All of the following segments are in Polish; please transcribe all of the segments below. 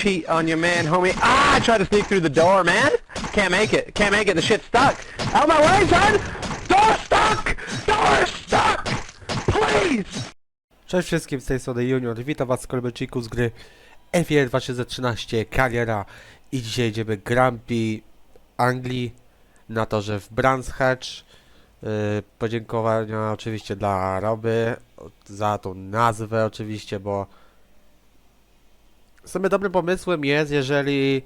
cheat on your man, homie. Ah, I tried to sneak through the door, man. Can't make it. Can't make it. The shit's stuck. Out my way, son! Door stuck! Door stuck! Please! Cześć wszystkim, z tej strony Junior, witam was w Kolbeczyku z gry F1 2013 Kariera i dzisiaj jedziemy Grand Prix Anglii na torze w Brands. Yy, podziękowania oczywiście dla Roby za tą nazwę oczywiście, bo w sumie dobrym pomysłem jest, jeżeli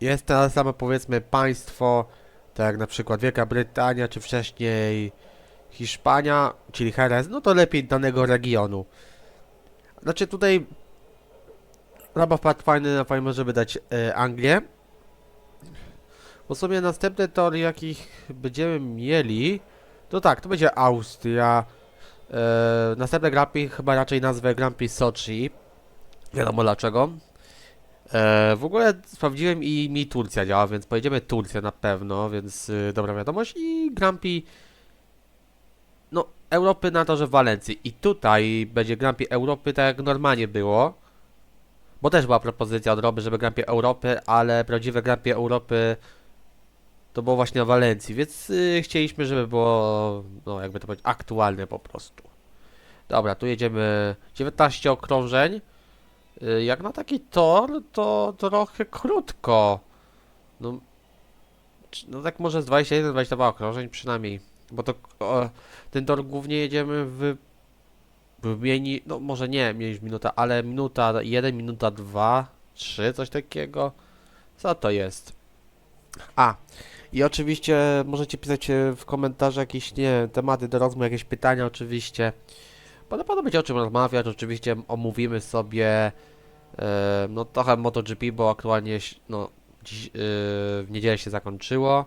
jest to samo powiedzmy państwo, tak jak na przykład Wielka Brytania, czy wcześniej Hiszpania, czyli Jerez, no to lepiej danego regionu. Znaczy tutaj Raba wpadł fajny na fajnie może dać e, Anglię. Bo sobie następne tory, jakich będziemy mieli, to tak, to będzie Austria. E, następne Grand Prix chyba raczej nazwę Grand Prix Sochi. Wiadomo dlaczego. E, w ogóle sprawdziłem i mi Turcja działa, więc pojedziemy Turcję na pewno, więc y, dobra wiadomość. I Grand Prix no, Europy na torze w Walencji. I tutaj będzie Grand Prix Europy tak jak normalnie było. Bo też była propozycja od Roby, żeby Grand Prix Europy, ale prawdziwe Grand Prix Europy to było właśnie na Walencji, więc y, chcieliśmy, żeby było, no jakby to powiedzieć, aktualne po prostu. Dobra, tu jedziemy 19 okrążeń. Y, jak na taki tor, to trochę krótko. No, no tak może z 21-22 okrążeń przynajmniej. Bo to ten tor głównie jedziemy w, w mieni, no może nie niż minuta, ale minuta 1, minuta 2, 3, coś takiego. Co to jest? A, i oczywiście możecie pisać e, w komentarzach jakieś, nie tematy do rozmów, jakieś pytania oczywiście. Bo na będzie o czym rozmawiać, oczywiście omówimy sobie e, no trochę MotoGP, bo aktualnie no, dziś, e, w niedzielę się zakończyło.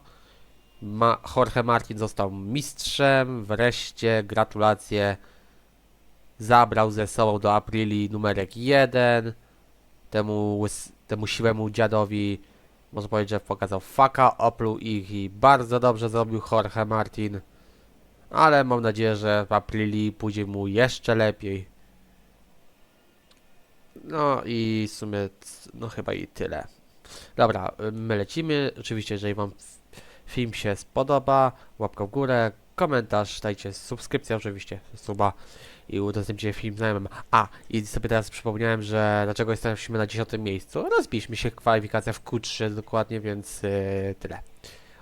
Ma Jorge Martin został mistrzem, wreszcie gratulacje. Zabrał ze sobą do Aprili numerek 1. Temu, temu siłemu dziadowi, można powiedzieć, że pokazał faka, opluł ich i bardzo dobrze zrobił Jorge Martin. Ale mam nadzieję, że w Aprili pójdzie mu jeszcze lepiej. No i w sumie, no chyba i tyle. Dobra, my lecimy. Oczywiście, jeżeli wam film się spodoba, łapka w górę, komentarz, dajcie subskrypcję oczywiście, suba i udostępnijcie film znajomym. A, i sobie teraz przypomniałem, że dlaczego jesteśmy na 10 miejscu. Rozbiliśmy się kwalifikacja w Q3 dokładnie, więc yy, tyle.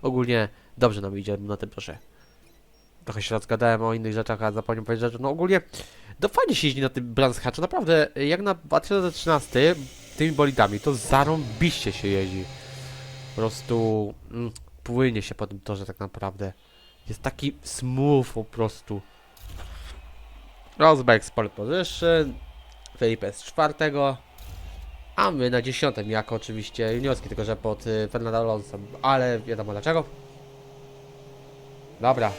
Ogólnie dobrze nam idzie na tym torze. Trochę się rozgadałem o innych rzeczach, a zapomniałem powiedzieć, że no ogólnie no fajnie się jeździ na tym Brands Hatchu, naprawdę jak na 2013 tymi bolidami to zarąbiście się jeździ. Po prostu mm, płynie się po tym torze tak naprawdę. Jest taki smooth po prostu. Rosberg z pole position, Felipe z czwartego, a my na dziesiątym jako oczywiście juniorski, tylko że pod y, Fernando Alonso, ale wiadomo dlaczego. Dobra.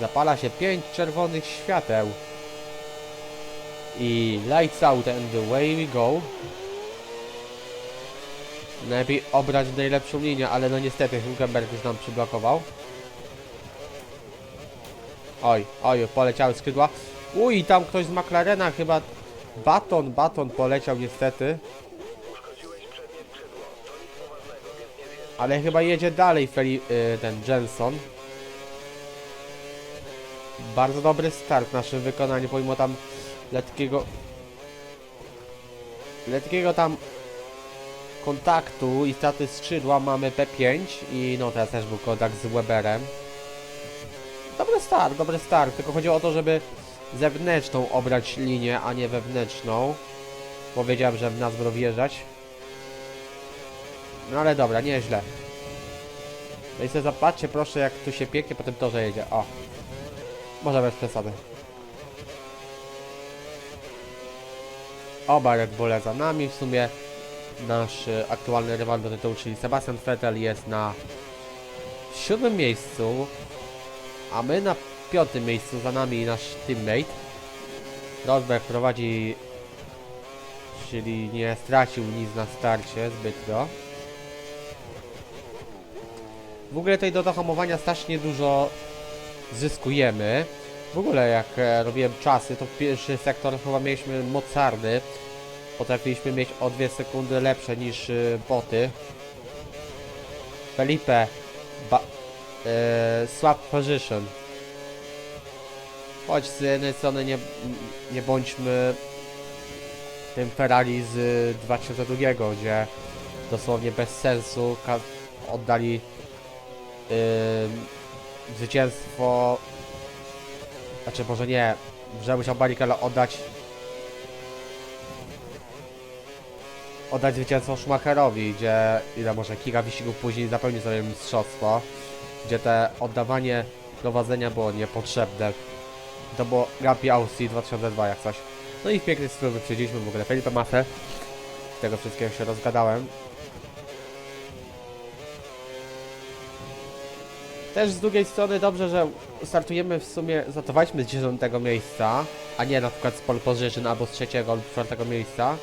Zapala się pięć czerwonych świateł. I lights out and away we go. Najlepiej obrać najlepszą linię, ale no niestety Hülkenberg już nam przyblokował. Oj, oj, poleciały skrzydła. Uj, tam ktoś z McLarena chyba... Baton, baton poleciał niestety. Ale chyba jedzie dalej Feli, y, ten Jenson. Bardzo dobry start w naszym wykonaniu, pomimo tam letkiego... Letkiego tam kontaktu i straty skrzydła mamy P5 i no teraz też był kontakt z Weberem. Dobry start, dobry start, tylko chodziło o to, żeby zewnętrzną obrać linię, a nie wewnętrzną. Bo wiedziałem, że w nas będą wjeżdżać. No ale dobra, nieźle. No i sobie zobaczcie proszę jak tu się pięknie po tym torze jedzie. O. Może bez przesady. Oba Red Bulle za nami. W sumie nasz e, aktualny rywal do tytułu, czyli Sebastian Vettel jest na siódmym miejscu, a my na piątym miejscu, za nami nasz teammate. Rosberg prowadzi, czyli nie stracił nic na starcie zbytnio. W ogóle tutaj do dohamowania strasznie dużo zyskujemy. W ogóle jak e, robiłem czasy, to pierwszy sektor chyba mieliśmy mocarny. potrafiliśmy mieć o 2 sekundy lepsze niż y, boty. Felipe, ba, e, position. Choć z jednej strony nie, nie bądźmy tym Ferrari z 2002, gdzie dosłownie bez sensu oddali zwycięstwo. Znaczy, może nie, że musiał Barrichello oddać. Oddać zwycięstwo Schumacherowi, gdzie ile może kilka wyścigów później zapełnił sobie mistrzostwo, gdzie te oddawanie prowadzenia było niepotrzebne. To było Grand Prix Austrii 2002 jak coś. No i w piękny stylu wyprzedziliśmy w ogóle Felipe Massę. Z tego wszystkiego się rozgadałem. Też z drugiej strony dobrze, że startujemy w sumie, zatowaliśmy z 10 miejsca, a nie na przykład z pole position albo z trzeciego lub czwartego miejsca.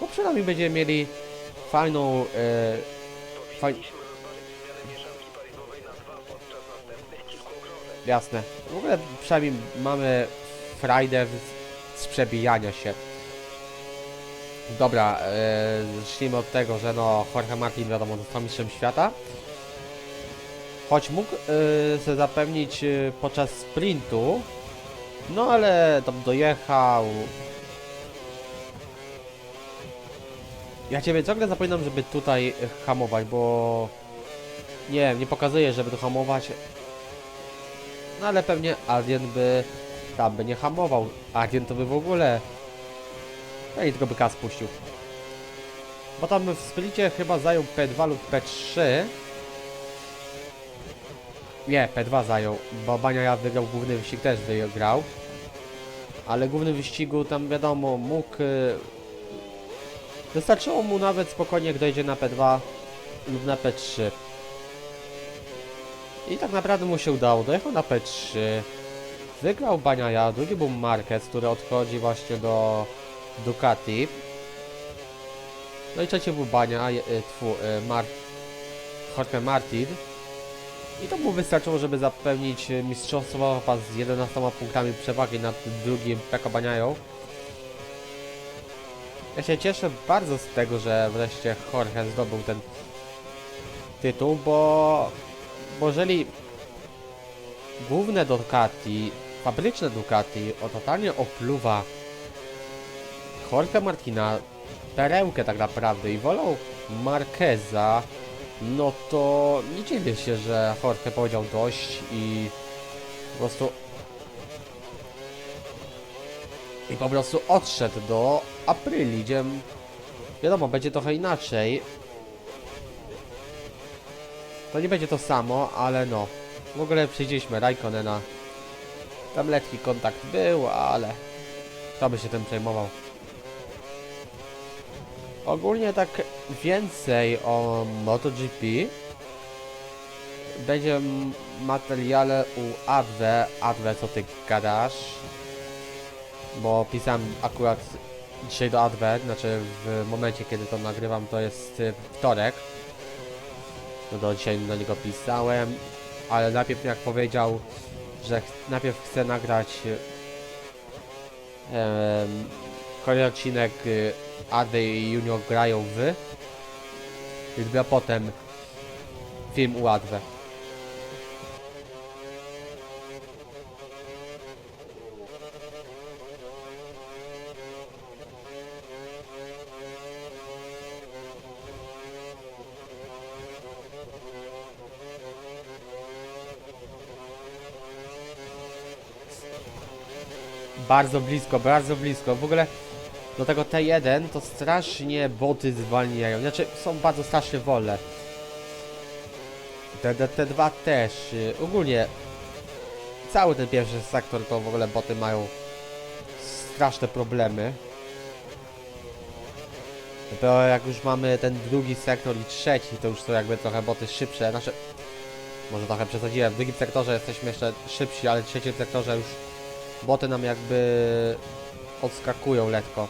Bo przynajmniej będziemy mieli fajną, yy, faj... Jasne. W ogóle przynajmniej mamy frajdę z, z przebijania się. Dobra, yy, zacznijmy od tego, że no Jorge Martin wiadomo został mistrzem świata. Choć mógł yy, sobie zapewnić yy, podczas sprintu, no ale tam dojechał. Ja ciebie ciągle zapominam, żeby tutaj y, hamować, bo nie wiem, nie pokazuje, żeby tu hamować. No ale pewnie Adrian by tam by nie hamował. Adrian to by w ogóle. No i tylko by kas puścił. Bo tam w splicie chyba zajął P2 lub P3. Nie, P2 zajął, bo Bania wygrał główny wyścig, też wygrał. Ale główny wyścigu tam wiadomo, mógł... y, Wystarczyło mu nawet spokojnie, jak dojdzie na P2 lub na P3. I tak naprawdę mu się udało, dojechał na P3. Wygrał Baniaja, drugi był Marquez, który odchodzi właśnie do Ducati. No i trzeci był Bania, y, tfu, y, Mar Jorge Martin. I to mu wystarczyło, żeby zapełnić e, mistrzostwo chyba z 11 punktami przewagi nad drugim Peko Baniają. Ja się cieszę bardzo z tego, że wreszcie Jorge zdobył ten tytuł, bo, bo jeżeli główne Ducati, fabryczne Ducati o totalnie opluwa Jorge Martina, perełkę tak naprawdę i wolą Marqueza, no to nie dziwię się, że Jorge powiedział dość i po prostu i po prostu odszedł do Aprili, gdzie wiadomo, będzie trochę inaczej. To nie będzie to samo, ale no. W ogóle przyjdzieliśmy Raikonena. Tam lekki kontakt był, ale kto by się tym przejmował. Ogólnie tak więcej o MotoGP będzie materiale u Adwe. Adwe, co ty gadasz? Bo pisałem akurat dzisiaj do Adwe, znaczy w momencie kiedy to nagrywam to jest y, wtorek. No to dzisiaj do niego pisałem, ale najpierw jak powiedział, że najpierw chce nagrać em, kolejny odcinek y, Ady i Junior grają w i dopiero potem film u Adwe. Bardzo blisko, bardzo blisko. W ogóle do tego T1 to strasznie boty zwalniają. Znaczy są bardzo strasznie wolne. Te, te, T2 też. Ogólnie cały ten pierwszy sektor to w ogóle boty mają straszne problemy. Dopiero jak już mamy ten drugi sektor i trzeci, to już są jakby trochę boty szybsze. Znaczy, może trochę przesadziłem. W drugim sektorze jesteśmy jeszcze szybsi, ale w trzecim sektorze już boty nam jakby odskakują lekko.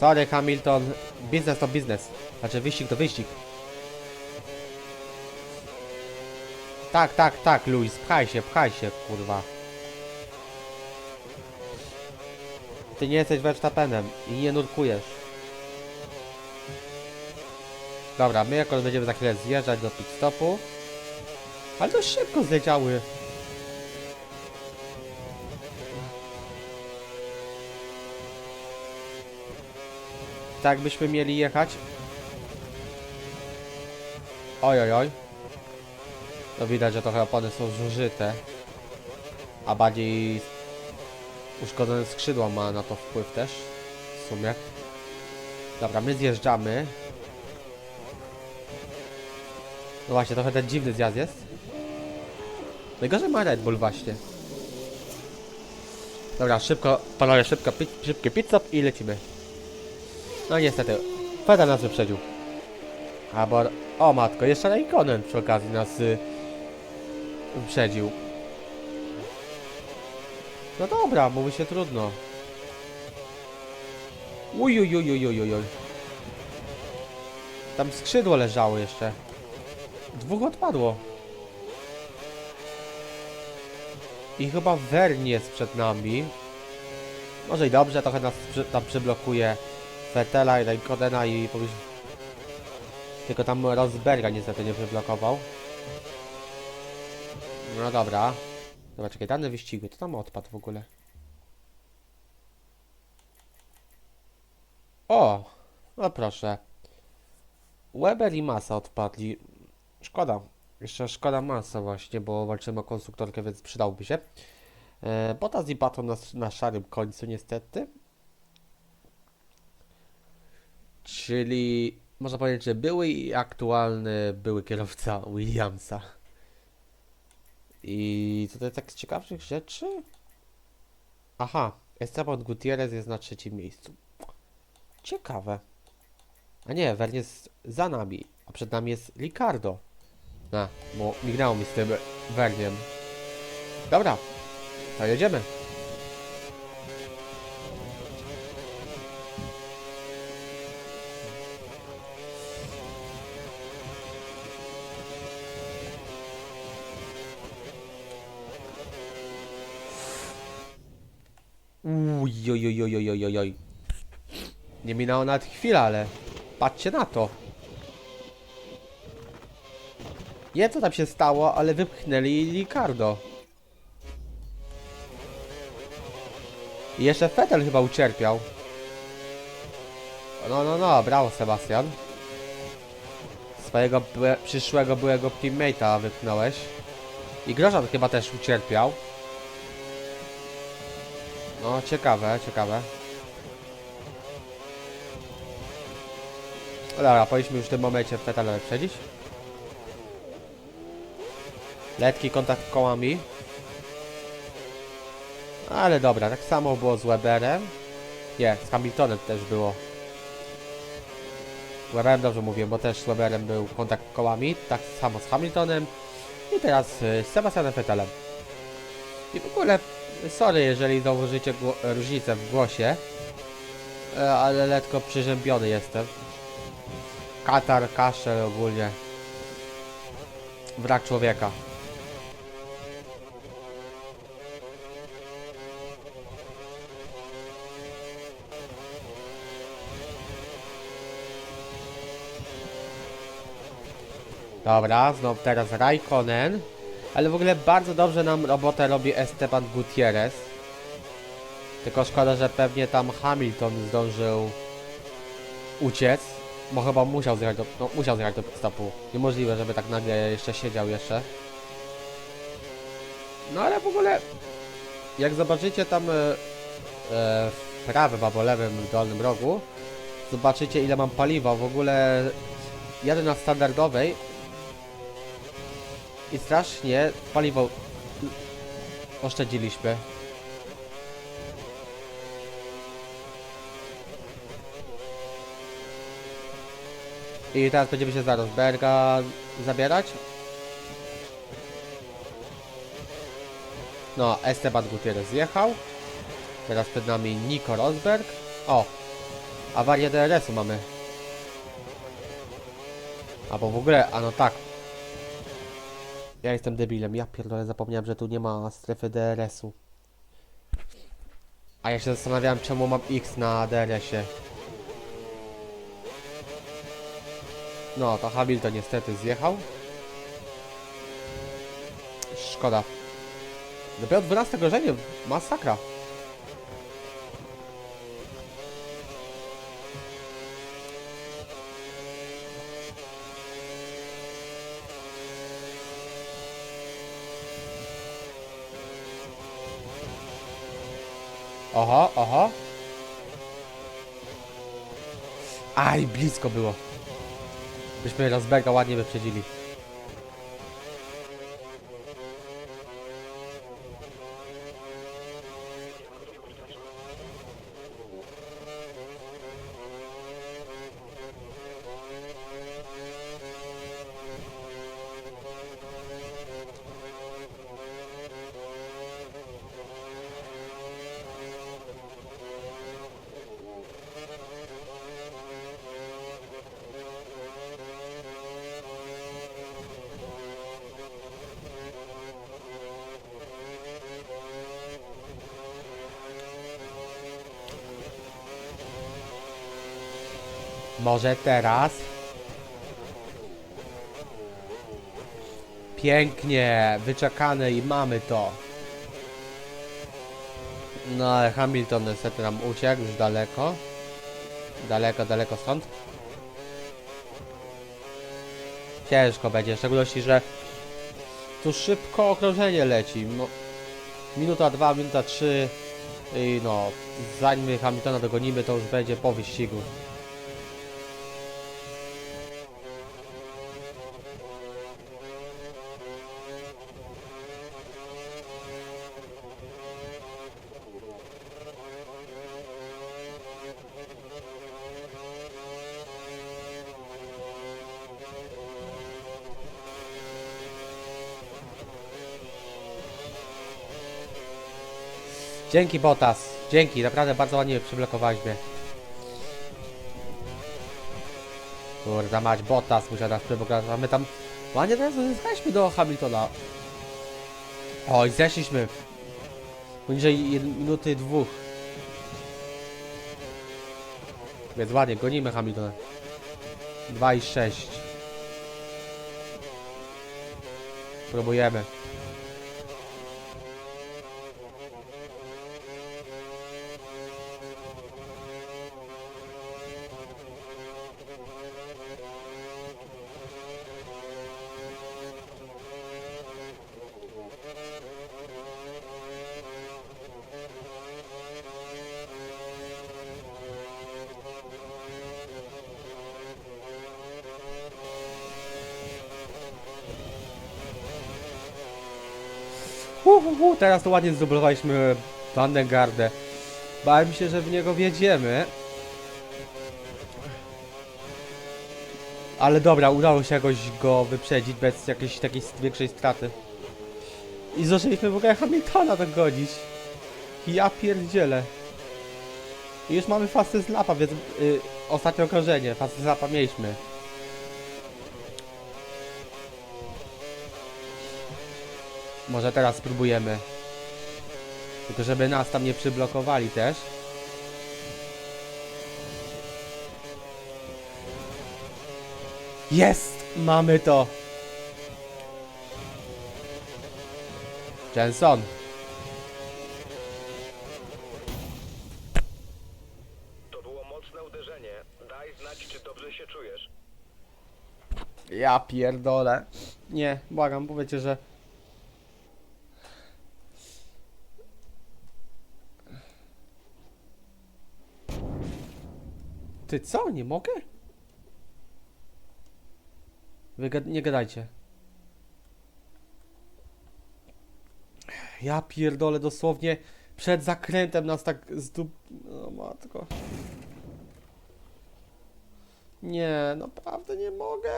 Sorry Hamilton, biznes to biznes. Znaczy wyścig to wyścig. Tak, tak, tak, Luis, pchaj się, pchaj się, kurwa. Ty nie jesteś Verstappenem i nie nurkujesz. Dobra, my jako będziemy za chwilę zjeżdżać do pit stopu. Ale to szybko zleciały Tak byśmy mieli jechać. Oj, oj, oj. No widać, że trochę opony są zużyte. A bardziej uszkodzone skrzydła ma na to wpływ też. W sumie. Dobra, my zjeżdżamy. No właśnie, trochę ten dziwny zjazd jest. Najgorzej ma Red Bull właśnie. Dobra, szybko, panowie, szybko, pit, szybki pit stop i lecimy. No niestety, Feda nas wyprzedził. A bo, o matko, jeszcze Raikkonen przy okazji nas y, wyprzedził. No dobra, mówi się trudno. Uj, uj, uj, uj, uj, uj, uj. Tam skrzydło leżało jeszcze. Dwóch odpadło. I chyba Wernie jest przed nami. Może i dobrze, trochę nas przy, tam przyblokuje Fetela i Raikkonena i powiedz... Tylko tam Rosberga niestety nie przyblokował. No dobra. Dobra, czekaj, dane wyścigu, to tam odpadł w ogóle. O! No proszę. Weber i Massa odpadli. Szkoda. Jeszcze szkoda Massa właśnie, bo walczymy o konstruktorkę, więc przydałby się. E, Bottas i Baton na, na szarym końcu niestety. Czyli można powiedzieć, że były i aktualny były kierowca Williamsa. I tutaj tak z ciekawszych rzeczy. Aha, Esteban Gutierrez jest na trzecim miejscu. Ciekawe. A nie, Wern jest za nami, a przed nami jest Ricardo. A, bo mignęło mi z tym Werniem. Dobra, to jedziemy. Ujojojojojojoj. Nie minęła nawet chwila, ale patrzcie na to. Nie co tam się stało, ale wypchnęli Ricardo. I jeszcze Fettel chyba ucierpiał. No, no, no, brawo Sebastian. Swojego przyszłego byłego teammate'a wypchnąłeś. I Grożan chyba też ucierpiał. No, ciekawe, ciekawe. Dobra, powinniśmy już w tym momencie Fetela wyprzedzić. Letki kontakt kołami. Ale dobra, tak samo było z Weberem. Nie, z Hamiltonem też było. Weberem dobrze mówię, bo też z Weberem był kontakt kołami. Tak samo z Hamiltonem. I teraz y, z Sebastianem Vettelem. I w ogóle, sorry jeżeli zauważycie różnicę w głosie. e, Ale lekko przyziębiony jestem. Katar, kaszel ogólnie. Wrak człowieka. Dobra, znowu teraz Raikkonen. Ale w ogóle bardzo dobrze nam robotę robi Esteban Gutierrez. Tylko szkoda, że pewnie tam Hamilton zdążył uciec. Bo chyba musiał zjechać do, no, musiał zjechać do pit stopu. Niemożliwe, żeby tak nagle jeszcze siedział jeszcze. No ale w ogóle, jak zobaczycie tam e, e, w prawym albo lewym dolnym rogu, zobaczycie ile mam paliwa. W ogóle jadę na standardowej i strasznie paliwo oszczędziliśmy. I teraz będziemy się za Rosberga zabierać. No, Esteban Gutierrez zjechał. Teraz przed nami Nico Rosberg. O! Awarię DRS-u mamy. Albo w ogóle, a no tak. Ja jestem debilem, ja pierdolę, zapomniałem, że tu nie ma strefy DRS-u. A ja się zastanawiałem, czemu mam X na DRS-ie. No, to Hamilton niestety zjechał. Szkoda. Dopiero 12 okrążenie, masakra. Oho, oho. Aj, blisko było. Byśmy Rosberga ładnie wyprzedzili. Może teraz? Pięknie, wyczekane i mamy to. No ale Hamilton niestety nam uciekł już daleko. Daleko, daleko stąd. Ciężko będzie, w szczególności, że tu szybko okrążenie leci. Minuta dwa, minuta trzy i no, zanim Hamiltona dogonimy, to już będzie po wyścigu. Dzięki Botas, dzięki, naprawdę bardzo ładnie przyblokowałeś mnie. Kurde mać, Botas musiał nas przyblokować, a my tam ładnie teraz uzyskaliśmy do Hamiltona. Oj, zeszliśmy. Poniżej minuty dwóch. Więc ładnie, gonimy Hamiltona. 2 i 6. Próbujemy. Uhuhu, teraz to ładnie zdublowaliśmy Vandengardę. Bałem się, że w niego wjedziemy. Ale dobra, udało się jakoś go wyprzedzić bez jakiejś takiej większej straty. I zdążyliśmy w ogóle Hamiltona dogonić. Ja pierdzielę. I już mamy fastę z lapa, więc y, ostatnie okrążenie, fastę z lapa mieliśmy. Może teraz spróbujemy. Tylko żeby nas tam nie przyblokowali też. Jest! Mamy to! Jenson. To było mocne uderzenie. Daj znać, czy dobrze się czujesz. Ja pierdolę. Nie, błagam, powiecie, że... Ty co? Nie mogę? Wy gad- nie gadajcie. Ja pierdolę dosłownie przed zakrętem nas tak zdup... No matko. Nie, naprawdę nie mogę.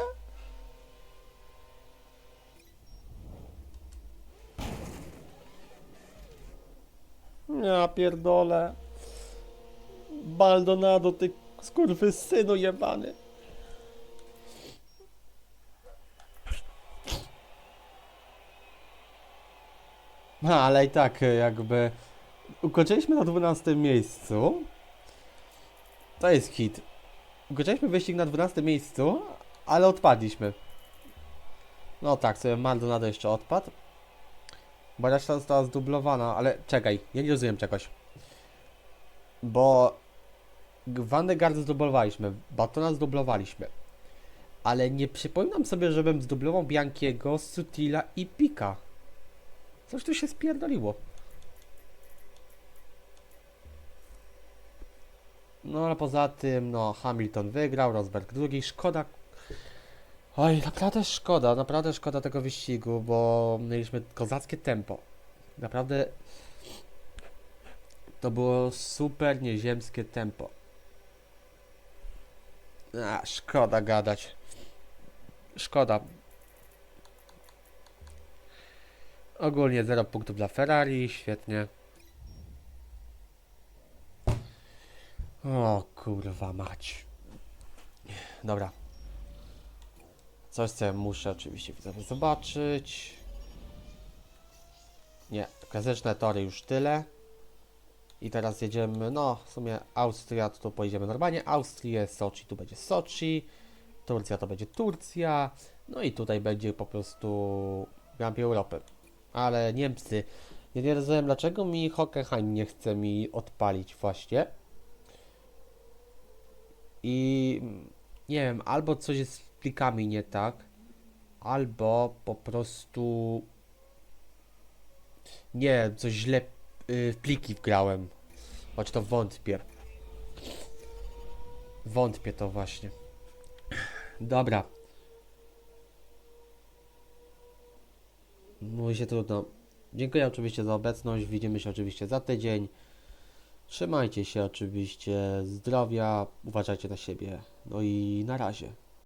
Ja pierdolę. Baldonado, ty skurwysynu jebany. No, ale i tak e, jakby ukończyliśmy na 12 miejscu. To jest hit. Ukończyliśmy wyścig na 12 miejscu, ale odpadliśmy. No tak, sobie Maldonado jeszcze odpadł. Bo reszta została zdublowana, ale czekaj, ja nie rozumiem czegoś. Bo Wandegard zdublowaliśmy, Batona zdublowaliśmy. Ale nie przypominam sobie, żebym zdublował Biankiego, Sutila i Pika. Coś tu się spierdoliło. No ale poza tym, no Hamilton wygrał, Rosberg drugi, szkoda. Oj, naprawdę szkoda, naprawdę szkoda tego wyścigu, bo mieliśmy kozackie tempo. Naprawdę to było super nieziemskie tempo. A, szkoda gadać. Szkoda. Ogólnie 0 punktów dla Ferrari, świetnie. O kurwa mać. Dobra. Coś co muszę oczywiście zobaczyć. Nie, klasyczne tory już tyle. I teraz jedziemy, no w sumie Austria, to tu pojedziemy normalnie. Austrię, Soczi, tu będzie Soczi. Turcja to będzie Turcja. No i tutaj będzie po prostu Grand Europy. Ale Niemcy, ja nie rozumiem dlaczego mi Hockenheim nie chce mi odpalić właśnie. I nie wiem, albo coś jest z plikami nie tak, albo po prostu nie coś źle y, w pliki wgrałem. Choć to wątpię. Wątpię to właśnie. Dobra. Mówi się trudno. Dziękuję oczywiście za obecność. Widzimy się oczywiście za tydzień. Trzymajcie się oczywiście zdrowia, uważajcie na siebie. No i na razie.